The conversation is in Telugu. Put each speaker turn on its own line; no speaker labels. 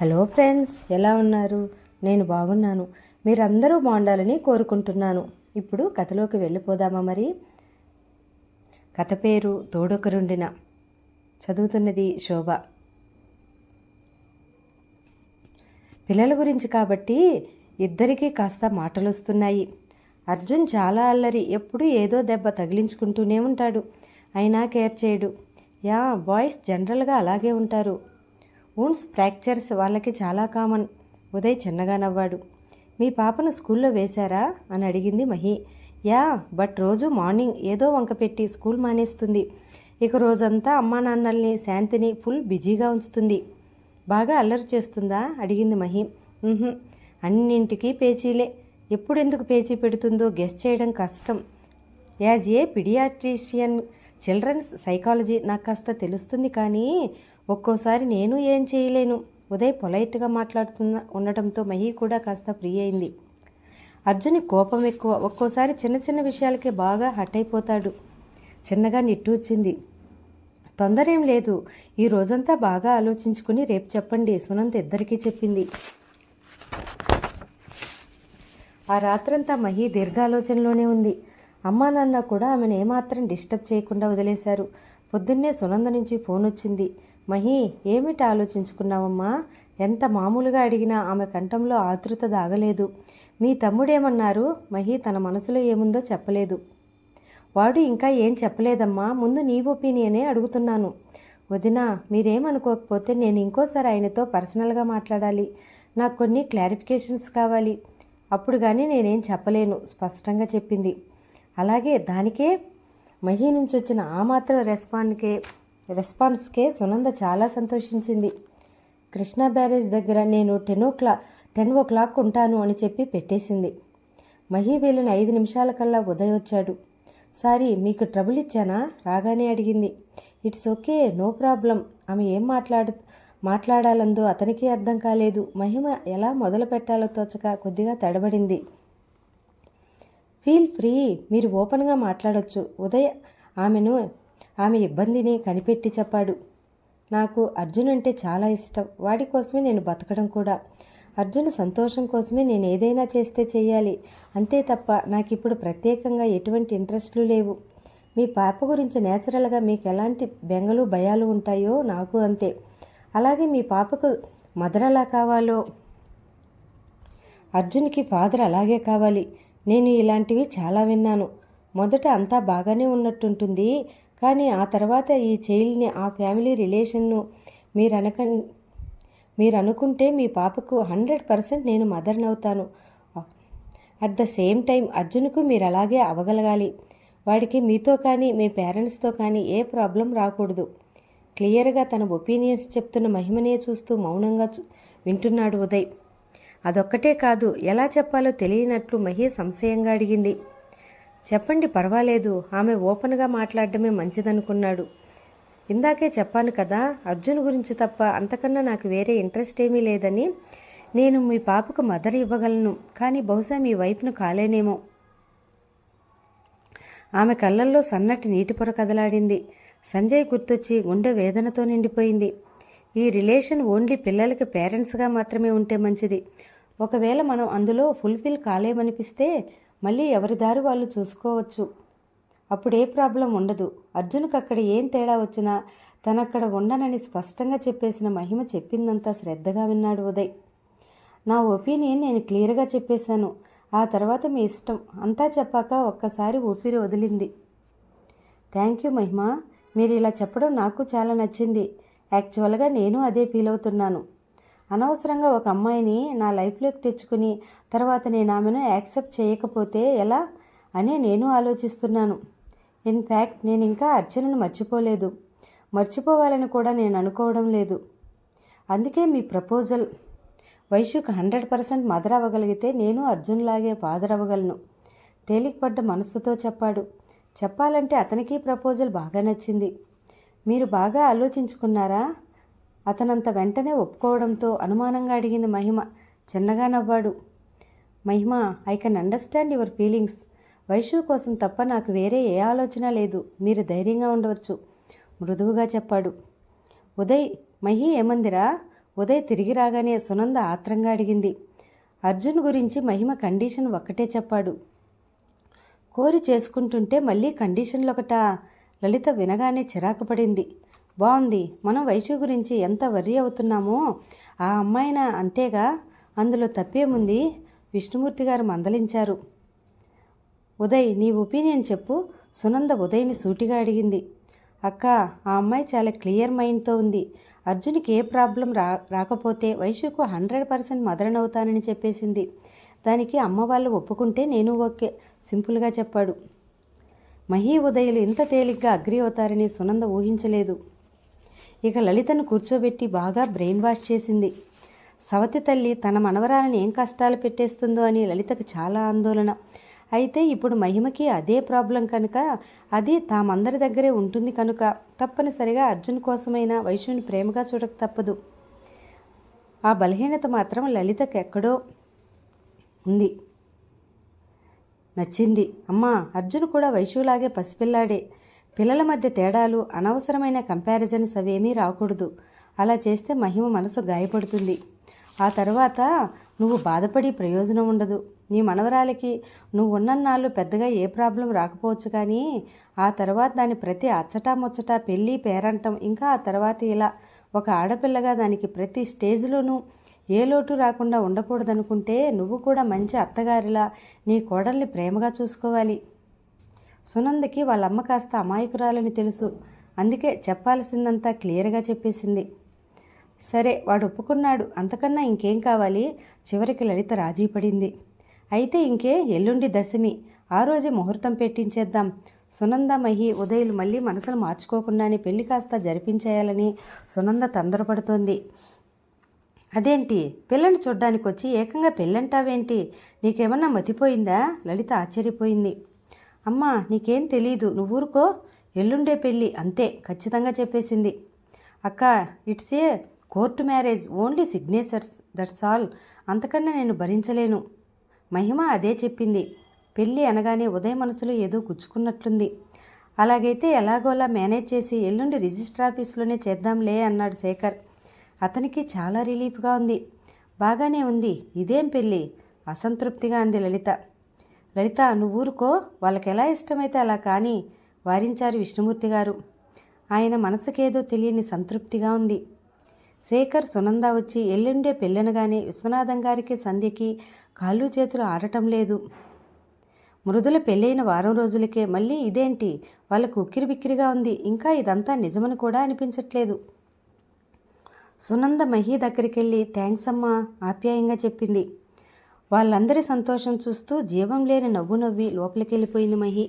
హలో ఫ్రెండ్స్ ఎలా ఉన్నారు? నేను బాగున్నాను. మీరందరూ బాగుండాలని కోరుకుంటున్నాను. ఇప్పుడు కథలోకి వెళ్ళిపోదామా మరి? కథ పేరు తోడొకరుండిన. చదువుతున్నది శోభ. పిల్లల గురించి కాబట్టి ఇద్దరికీ కాస్త మాటలు వస్తున్నాయి అర్జున్ చాలా అల్లరి ఎప్పుడూ ఏదో దెబ్బ తగిలించుకుంటూనే ఉంటాడు. అయినా కేర్ చేయడు. యా బాయ్స్ జనరల్గా అలాగే ఉంటారు. ఊన్స్ ఫ్రాక్చర్స్ వాళ్ళకి చాలా కామన్ ఉదయ్ చిన్నగా నవ్వాడు. మీ పాపను స్కూల్లో వేశారా? అని అడిగింది మహి. యా బట్ రోజు మార్నింగ్ ఏదో వంక పెట్టి స్కూల్ మానేస్తుంది. ఇక రోజంతా అమ్మా నాన్నల్ని శాంతిని ఫుల్ బిజీగా ఉంచుతుంది. బాగా అల్లరి చేస్తుందా? అడిగింది మహి. "ఉహుం, అన్నింటికీ పేచీలే. ఎప్పుడెందుకు పేచీ పెడుతుందో గెస్ చేయడం కష్టం. As a paediatrician children's psychology నాకు కాస్త తెలుస్తుంది కానీ ఒక్కోసారి నేను ఏం చేయలేను. ఉదయ్ పొలైట్గా మాట్లాడుతున్న ఉండటంతో మహి కూడా కాస్త ఫ్రీ అయింది. అర్జున్ కోపం ఎక్కువ. ఒక్కోసారి చిన్న చిన్న విషయాలకే బాగా హట్ అయిపోతాడు. చిన్నగా నిట్టూర్చింది. తొందర ఏం లేదు. ఈ రోజంతా బాగా ఆలోచించుకుని రేపు చెప్పండి. సునంత్ ఇద్దరికీ చెప్పింది. ఆ రాత్రంతా మహి దీర్ఘాలోచనలోనే ఉంది. అమ్మా నాన్న కూడా ఆమెను ఏమాత్రం డిస్టర్బ్ చేయకుండా వదిలేశారు. పొద్దున్నే సునంద నుంచి ఫోన్ వచ్చింది. మహి ఏమిటి ఆలోచించుకున్నావమ్మా? ఎంత మామూలుగా అడిగినా ఆమె కంఠంలో ఆతృత దాగలేదు. మీ తమ్ముడేమన్నారు? మహి తన మనసులో ఏముందో చెప్పలేదు. వాడు ఇంకా ఏం చెప్పలేదమ్మా. ముందు నీ ఒపీనియనే అడుగుతున్నాను. వదినా మీరేమనుకోకపోతే నేను ఇంకోసారి ఆయనతో పర్సనల్గా మాట్లాడాలి. నాకు కొన్ని క్లారిఫికేషన్స్ కావాలి. అప్పుడు కానీ నేనేం చెప్పలేను స్పష్టంగా చెప్పింది. అలాగే దానికే మహి నుంచి వచ్చిన ఆ మాత్రం రెస్పాన్కే రెస్పాన్స్కే సునంద చాలా సంతోషించింది. కృష్ణా బ్యారేజ్ దగ్గర నేను ten o'clock ten o'clock ఉంటాను అని చెప్పి పెట్టేసింది. మహి వెళ్ళిన ఐదు నిమిషాల కల్లా ఉదయ్ వచ్చాడు. సారీ మీకు ట్రబుల్ ఇచ్చానా? రాగానే అడిగింది. It's okay no problem. ఆమె ఏం మాట్లాడు మాట్లాడాలందో అతనికి అర్థం కాలేదు. మహిమ ఎలా మొదలు పెట్టాలో తోచక కొద్దిగా తడబడింది. Feel free. మీరు ఓపెన్గా మాట్లాడొచ్చు. ఉదయ్ ఆమెను ఆమె ఇబ్బందిని కనిపెట్టి చెప్పాడు. నాకు అర్జున్ అంటే చాలా ఇష్టం. వాడి కోసమే నేను బతకడం కూడా. అర్జున్ సంతోషం కోసమే నేను ఏదైనా చేస్తే చేయాలి. అంతే తప్ప నాకు ఇప్పుడు ప్రత్యేకంగా ఎటువంటి ఇంట్రెస్ట్లు లేవు. మీ పాప గురించి నేచురల్గా మీకు ఎలాంటి బెంగలు భయాలు ఉంటాయో నాకు అంతే. అలాగే మీ పాపకు మదర్ ఎలా కావాలో? అర్జున్కి ఫాదర్ అలాగే కావాలి. నేను ఇలాంటివి చాలా విన్నాను. మొదట అంతా బాగానే ఉన్నట్టుంటుంది. కానీ ఆ తర్వాత ఈ చైల్డ్ని ఆ ఫ్యామిలీ రిలేషన్ను మీరు అనక మీరు అనుకుంటే మీ పాపకు హండ్రెడ్ పర్సెంట్ నేను మదర్ని అవుతాను. అట్ ద సేమ్ టైం అర్జున్కు మీరు అలాగే అవ్వగలగాలి. వాడికి మీతో కానీ మీ పేరెంట్స్తో కానీ ఏ ప్రాబ్లం రాకూడదు. క్లియర్గా తన ఒపీనియన్స్ చెప్తున్న మహిమనే చూస్తూ మౌనంగా చూ- వింటున్నాడు ఉదయ్. అదొక్కటే కాదు ఎలా చెప్పాలో తెలియనట్లు మహి సంశయంగా అడిగింది. చెప్పండి పర్వాలేదు ఆమె ఓపెన్గా మాట్లాడడమే మంచిదనుకున్నాడు. ఇందాకే చెప్పాను కదా అర్జున్ గురించి తప్ప అంతకన్నా నాకు వేరే ఇంట్రెస్ట్ ఏమీ లేదని నేను మీ పాపకు మదర్ ఇవ్వగలను కానీ బహుశా మీ వైపును కాలేనేమో. ఆమె కళ్ళల్లో సన్నటి నీటి పొర కదలాడింది. సంజయ్ గుర్తొచ్చి గుండె వేదనతో నిండిపోయింది. ఈ రిలేషన్ ఓన్లీ పిల్లలకి పేరెంట్స్గా మాత్రమే ఉంటే మంచిది. ఒకవేళ మనం అందులో ఫుల్ఫిల్ కాలేమనిపిస్తే మళ్ళీ ఎవరి దారి వాళ్ళు చూసుకోవచ్చు. అప్పుడు ఏ ప్రాబ్లం ఉండదు. అర్జున్కి అక్కడ ఏం తేడా వచ్చినా తనక్కడ ఉండనని స్పష్టంగా చెప్పేసిన మహిమ చెప్పిందంతా శ్రద్ధగా విన్నాడు ఉదయ్. నా ఒపీనియన్ నేను క్లియర్గా చెప్పేశాను. ఆ తర్వాత మీ ఇష్టం. అంతా చెప్పాక ఒక్కసారి ఊపిరి వదిలింది. Thank you Mahima. మీరు ఇలా చెప్పడం నాకు చాలా నచ్చింది. యాక్చువల్గా నేను అదే ఫీల్ అవుతున్నాను. అనవసరంగా ఒక అమ్మాయిని నా లైఫ్లోకి తెచ్చుకుని తర్వాత నేను ఆమెను యాక్సెప్ట్ చేయకపోతే ఎలా అని నేను ఆలోచిస్తున్నాను. ఇన్ఫ్యాక్ట్ నేను ఇంకా అర్చనను మర్చిపోలేదు. మర్చిపోవాలని కూడా నేను అనుకోవడం లేదు. అందుకే మీ ప్రపోజల్. వైశ్యుకు హండ్రెడ్ పర్సెంట్ మదర్ అవ్వగలిగితే నేను అర్జున్లాగే ఫాదర్ అవ్వగలను. తేలికపడ్డ మనస్సుతో చెప్పాడు. చెప్పాలంటే అతనికి ప్రపోజల్ బాగా నచ్చింది. మీరు బాగా ఆలోచించుకున్నారా? అతనంత వెంటనే ఒప్పుకోవడంతో అనుమానంగా అడిగింది మహిమ. చిన్నగా నవ్వాడు. Mahima I can understand your feelings Vaishu కోసం తప్ప నాకు వేరే ఏ ఆలోచన లేదు. మీరు ధైర్యంగా ఉండవచ్చు. మృదువుగా చెప్పాడు. ఉదయ్ మహి ఏమందిరా? ఉదయ్ తిరిగి రాగానే సునంద ఆత్రంగా అడిగింది. అర్జున్ గురించి మహిమ కండిషన్ ఒక్కటే చెప్పాడు. కోరి చేసుకుంటుంటే మళ్ళీ కండిషన్లు ఒకట లలిత వినగానే చిరాకు పడింది. బాగుంది మనం వైశ్య గురించి ఎంత వర్రీ అవుతున్నామో ఆ అమ్మాయిన అంతేగా. అందులో తప్పేముంది? విష్ణుమూర్తి గారు మందలించారు. ఉదయ్ నీ ఒపీనియన్ చెప్పు. సునంద ఉదయ్ని సూటిగా అడిగింది. అక్క ఆ అమ్మాయి చాలా క్లియర్ మైండ్తో ఉంది. అర్జున్కి ఏ ప్రాబ్లం రా రాకపోతే వైశ్యకు హండ్రెడ్ పర్సెంట్ మదరన్ అవుతానని చెప్పేసింది. దానికి అమ్మ వాళ్ళు ఒప్పుకుంటే నేను ఓకే సింపుల్గా చెప్పాడు. మహీ ఉదయులు ఇంత తేలిగ్గా అగ్రి అవుతారని సునంద ఊహించలేదు. ఇక లలితను కూర్చోబెట్టి బాగా బ్రెయిన్ వాష్ చేసింది. సవతి తల్లి తన మనవరాలను ఏం కష్టాలు పెట్టేస్తుందో అని లలితకు చాలా ఆందోళన. అయితే ఇప్పుడు మహిమకి అదే ప్రాబ్లం కనుక అది తామందరి దగ్గరే ఉంటుంది కనుక తప్పనిసరిగా అర్జున్ కోసమైనా వైశ్యుని ప్రేమగా చూడక తప్పదు. ఆ బలహీనత మాత్రం లలితకు ఎక్కడో ఉంది. నచ్చింది. అమ్మా అర్జున్ కూడా వైశ్యులాగే పసిపిల్లాడే. పిల్లల మధ్య తేడాలు అనవసరమైన కంపారిజన్స్ అవేమీ రాకూడదు. అలా చేస్తే మహిమ మనసు గాయపడుతుంది. ఆ తర్వాత నువ్వు బాధపడి ప్రయోజనం ఉండదు. నీ మనవరాలికి నువ్వు ఉన్నన్నాళ్ళు పెద్దగా ఏ ప్రాబ్లం రాకపోవచ్చు కానీ ఆ తర్వాత దాని ప్రతి అచ్చటా ముచ్చట పెళ్ళి పేరంటం ఇంకా ఆ తర్వాత ఇలా ఒక ఆడపిల్లగా దానికి ప్రతి స్టేజ్లోనూ ఏ లోటు రాకుండా ఉండకూడదనుకుంటే నువ్వు కూడా మంచి అత్తగారిలా నీ కోడల్ని ప్రేమగా చూసుకోవాలి. సునందకి వాళ్ళ అమ్మ కాస్త అమాయకురాలని తెలుసు. అందుకే చెప్పాల్సిందంతా క్లియర్గా చెప్పేసింది. సరే వాడు ఒప్పుకున్నాడు. అంతకన్నా ఇంకేం కావాలి? చివరికి లలిత రాజీ పడింది. అయితే ఇంకే ఎల్లుండి దశమి. ఆ రోజే ముహూర్తం పెట్టించేద్దాం. సునంద మహి ఉదయులు మళ్ళీ మనసులు మార్చుకోకుండానే పెళ్ళి కాస్త జరిపించేయాలని సునంద తొందరపడుతోంది. అదేంటి? పిల్లని చూడ్డానికి వచ్చి ఏకంగా పెళ్ళంటావేంటి? నీకేమన్నా మతిపోయిందా? లలిత ఆశ్చర్యపోయింది. అమ్మా నీకేం తెలీదు. నువ్వు ఊరుకో ఎల్లుండే పెళ్ళి. అంతే. ఖచ్చితంగా చెప్పేసింది. అక్క it's a court marriage. Only signatures. That's all. అంతకన్నా నేను భరించలేను. మహిమ అదే చెప్పింది. పెళ్ళి అనగానే ఉదయ మనసులో ఏదో గుచ్చుకున్నట్లుంది. అలాగైతే ఎలాగోలా మేనేజ్ చేసి ఎల్లుండి రిజిస్టర్ ఆఫీస్లోనే చేద్దాంలే అన్నాడు శేఖర్. అతనికి చాలా రిలీఫ్గా ఉంది. బాగానే ఉంది. ఇదేం పెళ్ళి? అసంతృప్తిగా అంది లలిత. లలిత నువ్వు ఊరుకో. వాళ్ళకి ఎలా ఇష్టమైతే అలా కానీ వారించారు విష్ణుమూర్తి గారు. ఆయన మనసుకేదో తెలియని సంతృప్తిగా ఉంది. శేఖర్ సునంద వచ్చి ఎల్లుండే పెళ్ళనగానే విశ్వనాథం గారికి సంధ్యకి కాళ్ళు చేతులు ఆడటం లేదు. మృదుల పెళ్ళైన వారం రోజులకే మళ్ళీ ఇదేంటి? వాళ్ళకు ఉక్కిరి బిక్కిరిగా ఉంది. ఇంకా ఇదంతా నిజమని కూడా అనిపించట్లేదు. సునంద మహి దగ్గరికి వెళ్ళి థ్యాంక్స్ అమ్మా ఆప్యాయంగా చెప్పింది. వాళ్ళందరి సంతోషం చూస్తూ జీవం లేని నవ్వు నవ్వి లోపలికి వెళ్ళిపోయింది మహి.